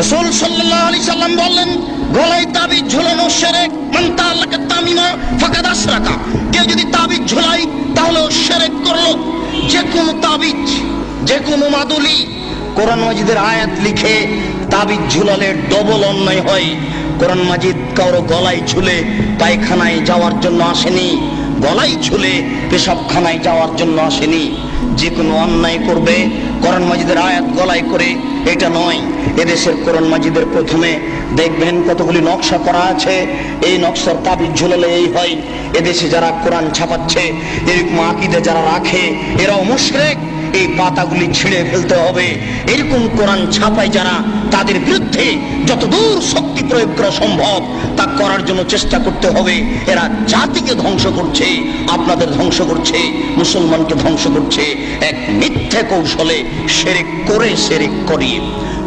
রসুল সাল্লাল্লাহু আলাইহি সাল্লাম বললেন, গলায় তাবিজ ঝুলানো শিরক মান তাআল্লাকা তামিমা, ফাকাদ আশরাকা কেউ যদি তাবিজ ঝুলাই তাহলে ও শিরক করল। যে কোনো তাবিজ, যে কোনো মাদুলি, কোরআন মাজিদের আয়াত লিখে তাবিজ ঝুলালে ডবল অন্যায় হয়। কোরআন মাজিদ কারও গলায় ঝুলে পায়খানায় যাওয়ার জন্য আসেনি। গলায় ঝুলে পেশাবখানায় যাওয়ার জন্য আসেনি। যে কোনো অন্যায় করবে, কোরআন মাজিদের আয়াত গলায় করে, এটা নয়। এদেশের কোরআন মাজিদের প্রথমে দেখবেন কতগুলি নকশা করা আছে। এই নকশার তাবিজ ঝুলালে এই হয়, এদেশে যারা কোরআন ছাপাচ্ছে, এরকম আকিদে যারা রাখে, এরাও মুশরেক। এই পাতাগুলি ছিঁড়ে ফেলতে হবে। এরকম কোরআন ছাপায় যারা, তাদের বিরুদ্ধে যত দূর শক্তি প্রয়োগ করা সম্ভব, তা করার জন্য চেষ্টা করতে হবে। এরা জাতিকে ধ্বংস করছে, আপনাদের ধ্বংস করছে, মুসলমানকে ধ্বংস করছে। এক মিথ্যে কৌশলে সেরেক করে সেরেক করিয়ে।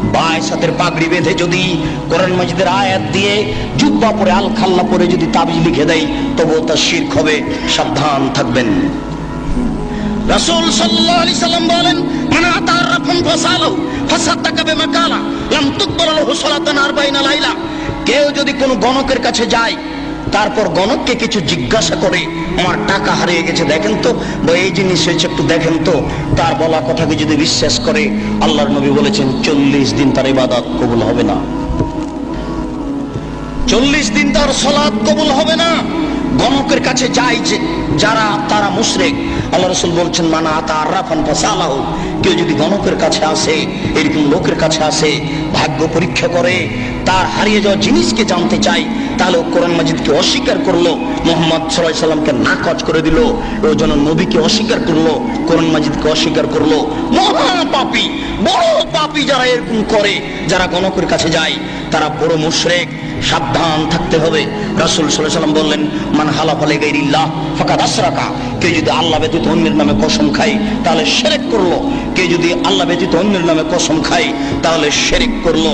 বায়সাতের পাগড়ি বেঁধে যদি কোরআন মাজিদের আয়াত দিয়ে জুব্বা পরে পরে যদি তাবিজ লিখে দেয়, তবুও তার শির্ক হবে। সাবধান থাকবেন। রাসূল সাল্লাল্লাহু সাল্লাম বলেন, মান ফাসালাহু। কেউ যদি কোনো গণকের কাছে যায়, তারপর গণককে কিছু জিজ্ঞাসা করে আমার টাকা হারিয়ে গেছে, দেখেন তো? বা, এই জিনিস হয়েছে, একটু দেখেন তো? তার বলা কথাকে যদি বিশ্বাস করে, আল্লাহর নবী বলেছেন, চল্লিশ দিন তার ইবাদত কবুল হবে না। চল্লিশ দিন তার সলাদ কবুল হবে না। গণকের কাছে যাই যে যারা তারা মুশরেক। আল্লাহ রসুল বলছেন, মানা আতা আর্রাফান ফাসালাহু। কেউ যদি গণকের কাছে আসে, এরকম লোকের কাছে আসে, ভাগ্য পরীক্ষা করে, তার হারিয়ে যাওয়া জিনিসকে জানতে চাই তাহলে কোরআন মাজিদকে অস্বীকার করল। মোহাম্মদ সাল্লাহ সাল্লামকে নাকচ করে দিল, ও যেন নবীকে অস্বীকার করল, কোরআন মাজিদকে অস্বীকার করল। মহা পাপী, বড় পাপী যারা এরকম করে, যারা গণকের কাছে যায়, তারা বড় মুশরেক, সাবধান থাকতে হবে। রাসূল আলাইহি সাল্লাম বললেন, মান হালা হালাফা লিগাইরিল্লাহ ফাকাদ আশরাকা কেউ যদি আল্লাহ ব্যতীত অন্যের নামে কসম খায়, তাহলে শিরক করল। কেউ যদি আল্লাহ ব্যতীত অন্যের নামে কসম খায়, তাহলে শিরক করল।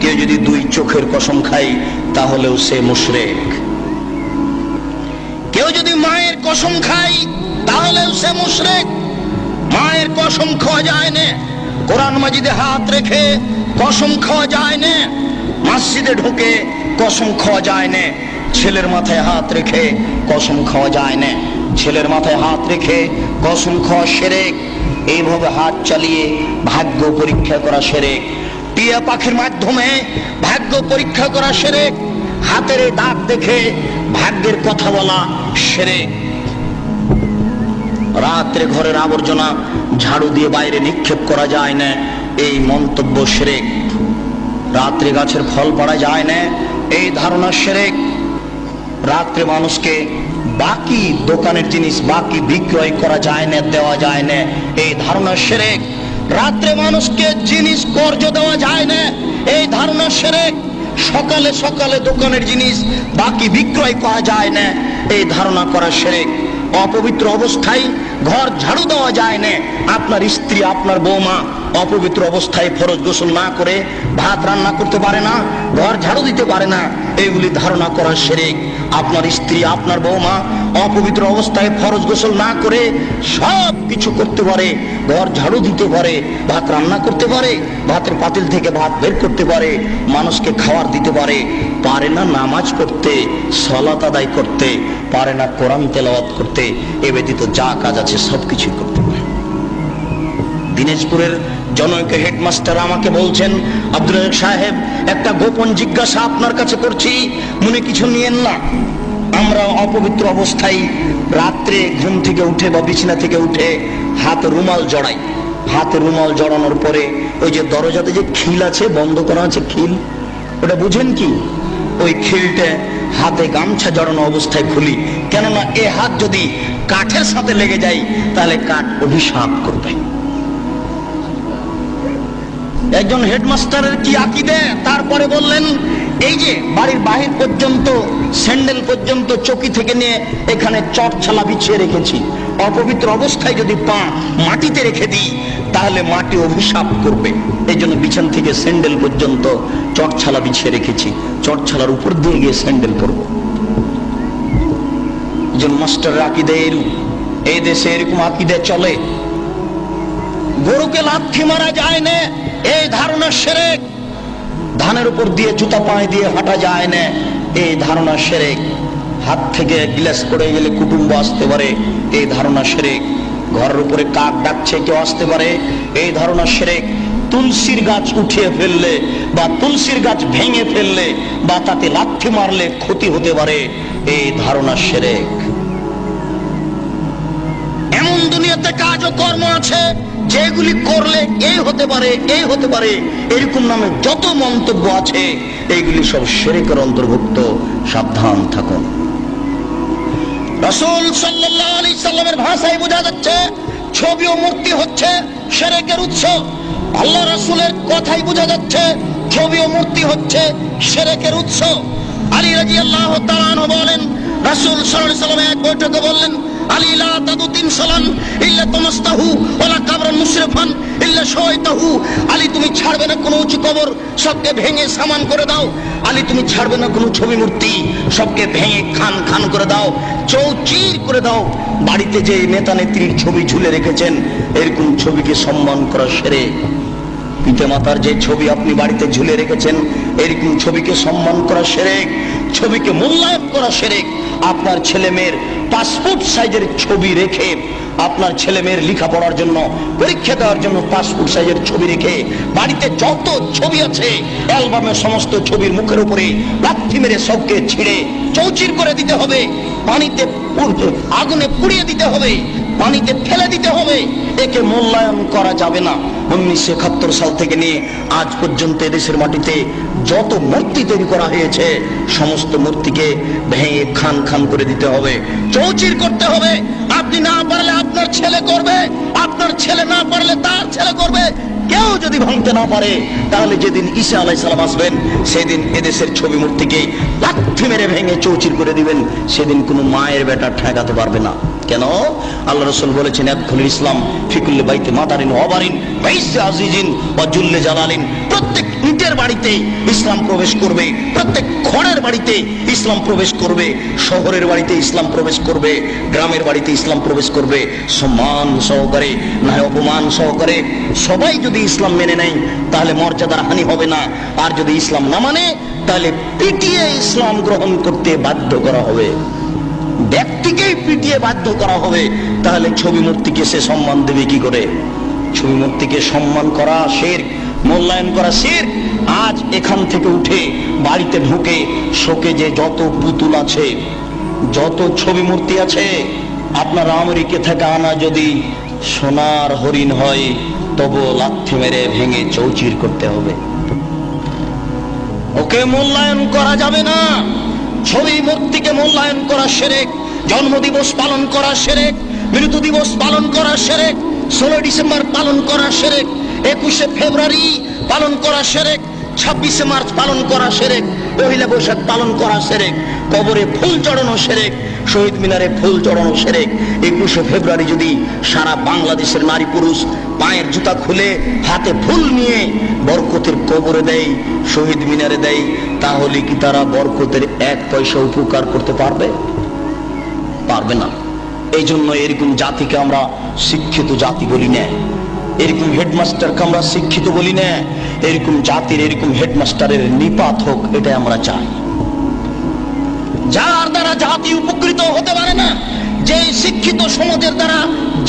কেউ যদি দুই চোখের কসম খায়, তাহলেও সে মুশরিক। মায়ের কসম খাই, তাহলেও সে মুশরিক। মায়ের কসম খাওয়া যায় না। কোরআন মাজিদে হাত রেখে কসম খাওয়া যায় না। মসজিদে ঢুকে কসম খাওয়া যায় না। ছেলের মাথায় হাত রেখে কসম খাওয়া যায় না। ছেলের মাথায় হাত রেখে কসম খাওয়া সেরেক। এইভাবে হাত চালিয়ে ভাগ্য পরীক্ষা করা সেরেক। টিয়া পাখির মাধ্যমে ভাগ্য পরীক্ষা করা সেরেক। হাতের এই দাগ দেখে ভাগ্যের কথা বলা সেরেক রাত্রে ঘরের আবর্জনা ঝাড়ু দিয়ে বাইরে নিক্ষেপ করা যায় না, এই মন্তব্য সেরেক। রাত্রে গাছের ফল পড়া যায় না, এই ধারণা সেরেক। রাত্রে মানুষকে বাকি দোকানের জিনিস, বাকি বিক্রয় করা যায় না, দেওয়া যায় না, এই ধারণা সেরেক। রাত্রে মানুষকে জিনিস, কর্য দেওয়া যায় না, এই ধারণা সেরেক। সকালে সকালে দোকানের জিনিস বাকি বিক্রয় করা যায় না। এই ধারণা করা সেরেক অপবিত্র অবস্থায় ঘর ঝাড়ু দেওয়া যায় না। আপনার স্ত্রী, আপনার বৌমা অপবিত্র অবস্থায় ফরজ গোসল না করে ভাত রান্না করতে পারে না, ঘর ঝাড়ু দিতে পারে না। এইগুলি ধারণা করা সেরেক আপনার স্ত্রী, আপনার বৌমা অপবিত্র অবস্থায় ফরজ গোসল না করে সব কিছু করতে পারে, ঘর ঝাড়ু দিতে পারে, ভাত রান্না করতে পারে, ভাতের পাতিল থেকে ভাত বের করতে পারে, মানুষকে খাবার দিতে পারে পারে না নামাজ পড়তে, সলাত আদায় করতে, পারে না কোরআন তেলাওয়াত করতে, এ ব্যতীত যা কাজ আছে সব কিছুই করতে পারে। দিনাজপুরের জনৈক হেডমাস্টার আমাকে বলছেন, আব্দুল সাহেব একটা গোপন জিজ্ঞাসা আপনার কাছে করছি, মনে কিছু নিয়েন না। আমরা অপবিত্র অবস্থায় রাত্রে ঘুম থেকে উঠে বা বিছানা থেকে উঠে হাত রুমাল জড়াই। হাতে রুমাল জড়ানোর পরে ওই যে দরজাতে যে খিল আছে, বন্ধ করা আছে খিল, ওটা বুঝেন কি? ওই খিলটা হাতে গামছা জড়ানো অবস্থায় খুলি। কেননা এ হাত যদি কাঠের সাথে লেগে যায়, তাহলে কাঠ অভিশাপ করবে। একজন হেডমাস্টারের কি আকিদে? তারপরে বললেন, এই যে বাড়ির বাহির পর্যন্ত, স্যান্ডেল পর্যন্ত চকি থেকে নিয়ে এখানে চটছালা বিছিয়ে রেখেছি। অপবিত্র অবস্থায় যদি পা মাটিতে রেখে দিই, তাহলে মাটি অভিশাপ করবে। এই জন্য বিছান থেকে স্যান্ডেল পর্যন্ত চটছালা বিছিয়ে রেখেছি। চটছালার উপর দিয়ে গিয়ে স্যান্ডেল পরবো একজন মাস্টার আকিদে এরকম এই দেশে এরকম আকিদে চলে। গরুকে লাথি মারা যায় না, এই ধারণা সেরেক। ধানের উপর দিয়ে জুতা পায়ে দিয়ে হাঁটা যায় না, এই ধারণা সেরেক। হাত থেকে গ্লাস পড়ে গেলে কুটুম্ব আসতে পারে, এই ধারণা সেরেক। ঘরের উপরে কাক ডাকছে, কেউ আসতে পারে, এই ধারণা সেরেক। তুলসীর গাছ উঠিয়ে ফেললে বা তুলসীর গাছ ভেঙে ফেললে বা তাতে লাথি মারলে ক্ষতি হতে পারে, এই ধারণা সেরেক। এমন দুনিয়াতে কাজ ও কর্ম আছে যেগুলি করলে এই হতে পারে এই হতে পারে, এরকম নামে যত মন্তব্য আছে এইগুলি সব সেরেকের অন্তর্ভুক্ত। সাবধান থাকুন। রসুল আলাইহি সাল্লামের ভাষায় বোঝা যাচ্ছে, ছবি ও মূর্তি হচ্ছে সেরেকের উৎস। আল্লাহ রাসূলের কথাই বোঝা যাচ্ছে, ছবি ও মূর্তি হচ্ছে সেরেকের উৎস। আলী তাআলা আনহু বলেন, রাসূল সাল্লাম এক বৈঠকে বললেন আলী লা তাদু তিন সালান ইল্লা তামাস্তাহু ওয়ালা কাবরান মুশরিফান, ইল্লা শাওয়াইতাহু আলী, তুমি ছাড়বে না কোনো উঁচু কবর, সবকে ভেঙে সামান করে দাও। আলী, তুমি ছাড়বে না কোনো ছবি মূর্তি, সবকে ভেঙে খান খান করে দাও, চৌচির করে দাও। বাড়িতে যে নেতা নেত্রীর ছবি ঝুলে রেখেছেন, এরকম ছবিকে সম্মান করা সেরে। পিতা মাতার যে ছবি আপনি বাড়িতে ঝুলে রেখেছেন, এরকম ছবিকে সম্মান করা সেরেক ছবিকে মূল্যায়ন করা সেরেক আপনার ছেলে মেয়ের পাসপোর্ট সাইজের ছবি রেখে আপনার ছেলে মেয়ের লেখাপড়ার জন্য, পরীক্ষা দেওয়ার জন্য পাসপোর্ট সাইজের ছবি রেখে বাড়িতে যত ছবি আছে, অ্যালবামের সমস্ত ছবির মুখের উপরে লাথি মেরে সবকে ছিঁড়ে চৌচির করে দিতে হবে। পানিতে আগুনে পুড়িয়ে দিতে হবে, পানিতে ফেলে দিতে হবে। একে মূল্যায়ন করা যাবে না। উনিশশো একাত্তর সাল থেকে নিয়ে আজ পর্যন্ত দেশের মাটিতে যত মূর্তি তৈরি করা হয়েছে, সমস্ত মূর্তিকে ভেঙে খান খান করে দিতে হবে, চৌচির করতে হবে। আপনি না পারলে আপনার ছেলে করবে, আপনার ছেলে না পারলে তার ছেলে করবে। কেউ যদি ভাঙতে না পারে, তাহলে যেদিন ঈসা আলাই সালাম আসবেন, সেদিন এদেশের ছবি মূর্তিকে লাথি মেরে ভেঙে চৌচির করে দিবেন, সেদিন কোনো মায়ের বেটা ঠেকাতে পারবে না। কেন? আল্লাহ রসুল বলেছেন এক্ষুনি ইসলাম ফিকুল্লে বাইতে মাতারিন অবারিন বাইসে আজিজিন অজুল্লে জালালিন। প্রত্যেক ইটের বাড়িতে ইসলাম প্রবেশ করবে, প্রত্যেক খড়ের বাড়িতে ইসলাম প্রবেশ করবে, শহরের বাড়িতে ইসলাম প্রবেশ করবে, গ্রামের বাড়িতে ইসলাম প্রবেশ করবে, সম্মান সহকারে না অপমান সহকারে, সবাই যদি ইসলাম মেনে নেয়, তাহলে মর্যাদার হানি হবে না। আর যদি ইসলাম না মানে তাহলে পিটিয়ে ইসলাম গ্রহণ করতে বাধ্য করা হবে। ব্যক্তিকেই পিটিয়ে বাধ্য করা হবে, তাহলে ছবি মূর্তিকে সে সম্মান দেবে কি করে? ছবি মূর্তিকে সম্মান করা শের। মূল্যায়ন করা শের, আজ এখান থেকে উঠে বাড়িতে ঢুকে শোকে যে যত পুতুল আছে, যত ছবি মূর্তি আছে, আপনার আমেরিকা থেকে আনা যদি সোনার হরিণ হয় তবু লাথি মেরে ভেঙে চৌচির করতে হবে। ওকে মূল্যায়ন করা যাবে না। ছবি মূর্তিকে মূল্যায়ন করা সেরেক, জন্মদিবস পালন করা সেরেক মৃত্যু দিবস পালন করা সেরেক ষোলো ডিসেম্বর পালন করা সেরেক একুশে ফেব্রুয়ারি পালন করা সেরেক, ছাব্বিশে মার্চ পালন করা সেরেক, পহিলা বৈশাখ পালন করা সেরেক, কবরে ফুল চড়ানো সেরেক, শহীদ মিনারে ফুল চড়ানো সেরেক। একুশে ফেব্রুয়ারি যদি সারা বাংলাদেশের নারী পুরুষ পায়ের জুতা খুলে হাতে ফুল নিয়ে বরকতের কবরে দেয়, শহীদ মিনারে দেয়, তাহলে কি তারা বরকতের এক পয়সা উপকার করতে পারবে? পারবে না। এই জন্য এরকম জাতিকে আমরা শিক্ষিত জাতি বলি না এরকম হেডমাস্টারকে আমরা শিক্ষিত বলি না। এরকম জাতির, এরকম হেডমাস্টারের নিপাত হোক, এটাই আমরা চাই। যার দ্বারা জাতি উপকৃত হতে পারে না যে শিক্ষিত সমাজের দ্বারা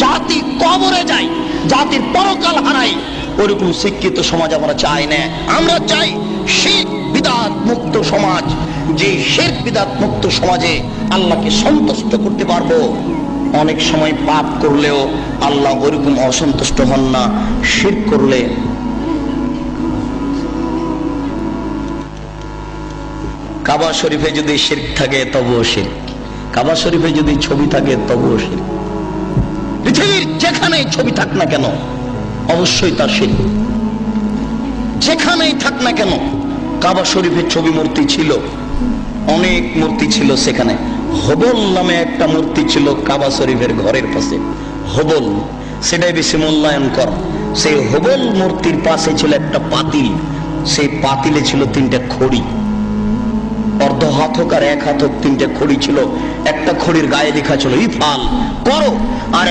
জাতি কবরে যায়, জাতির পরকাল হারায়, ওরকম শিক্ষিত সমাজ আমরা চাই না। আমরা চাই শিখ বিদাত মুক্ত সমাজ যে শেখ বিদাত মুক্ত সমাজে আল্লাহকে সন্তুষ্ট করতে পারব। অনেক সময় পাপ করলেও আল্লাহ ওরকম অসন্তুষ্ট হন না, শির করলে। কাবা শরীফে যদি শির্ক থাকে, তবুও শির্ক কাবা শরীফে যদি ছবি থাকে, তবুও শির্ক পৃথিবীর যেখানেই ছবি থাক না কেন, অবশ্যই তার শির্ক যেখানেই থাক না কেন, কাবা শরীফের ছবি মূর্তি ছিল, অনেক মূর্তি ছিল সেখানে। হবল নামে একটা মূর্তি ছিল কাবা শরীফের ঘরের পাশে। হবল, সেটাই বেশি মূল্যায়ন কর। সেই হবল মূর্তির পাশে ছিল একটা পাতিল। সেই পাতিলে ছিল তিনটা খড়ি। অর্ধ হাত হোক আর এক হাত হোক তিনটে খড়ি ছিল। একটা খড়ির গায়ে লেখা ছিল ইফাল করো। আর